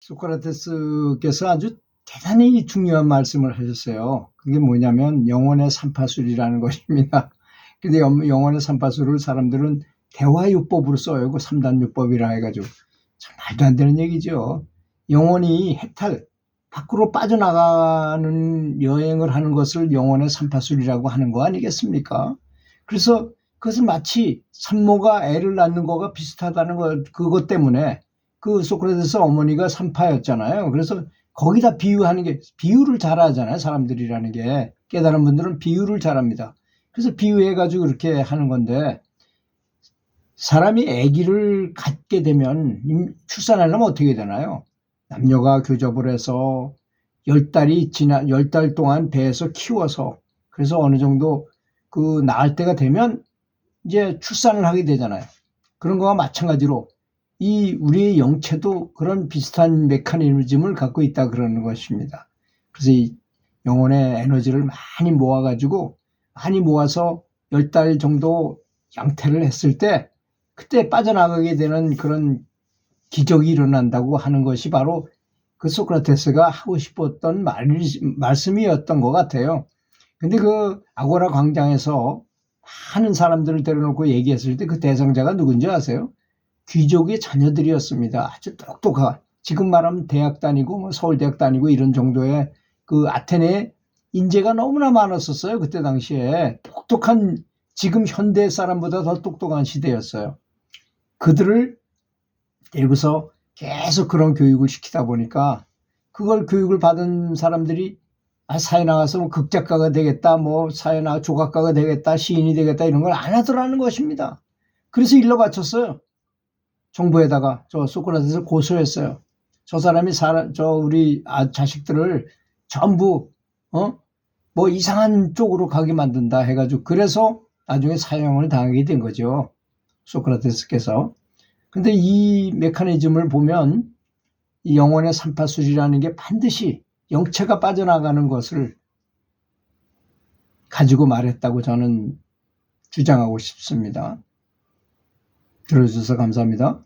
소크라테스께서 아주 대단히 중요한 말씀을 하셨어요. 그게 뭐냐면 영혼의 삼파술이라는 것입니다. 근데 영- 영혼의 삼파술을 사람들은 대화요법으로 써요. 그 3단 요법이라 해가지고. 참 말도 안 되는 얘기죠. 영혼이 해탈, 밖으로 빠져나가는 여행을 하는 것을 영혼의 삼파술이라고 하는 거 아니겠습니까? 그래서 그것은 마치 산모가 애를 낳는 거가 비슷하다는 것, 그것 때문에 그 소크라테스 어머니가 산파였잖아요. 그래서 거기다 비유하는 게, 비유를 잘 하잖아요. 사람들이라는 게. 깨달은 분들은 비유를 잘 합니다. 그래서 비유해 가지고 그렇게 하는 건데, 사람이 아기를 갖게 되면, 임- 출산하려면 어떻게 되나요? 남녀가 교접을 해서 열 달이 지나, 열 달 동안 배에서 키워서, 그래서 어느 정도 그 낳을 때가 되면 이제 출산을 하게 되잖아요. 그런 거와 마찬가지로 이 우리의 영체도 그런 비슷한 메커니즘을 갖고 있다 그러는 것입니다. 그래서 이 영혼의 에너지를 많이 모아가지고 많이 모아서 열 달 정도 양태를 했을 때 그때 빠져나가게 되는 그런 기적이 일어난다고 하는 것이 바로 그 소크라테스가 하고 싶었던 말, 말씀이었던 것 같아요. 근데 그 아고라 광장에서 많은 사람들을 데려놓고 얘기했을 때 그 대상자가 누군지 아세요? 귀족의 자녀들이었습니다. 아주 똑똑한 지금 말하면 대학 다니고 뭐 서울대학 다니고 이런 정도의 그 아테네 인재가 너무나 많았었어요. 그때 당시에 똑똑한 지금 현대 사람보다 더 똑똑한 시대였어요. 그들을 데리고서 계속 그런 교육을 시키다 보니까 그걸 교육을 받은 사람들이 아, 사회 나가서 뭐 극작가가 되겠다, 뭐 사회 나 조각가가 되겠다, 시인이 되겠다 이런 걸 안 하더라는 것입니다. 그래서 일러 바쳤어요. 정부에다가 저 소크라테스 고소했어요. 저 사람이 사, 저 우리 아, 자식들을 전부 어? 뭐 이상한 쪽으로 가게 만든다 해가지고 그래서 나중에 사형을 당하게 된 거죠. 소크라테스께서. 근데 이 메커니즘을 보면 이 영혼의 삼파술이라는 게 반드시 영체가 빠져나가는 것을 가지고 말했다고 저는 주장하고 싶습니다. 들어주셔서 감사합니다.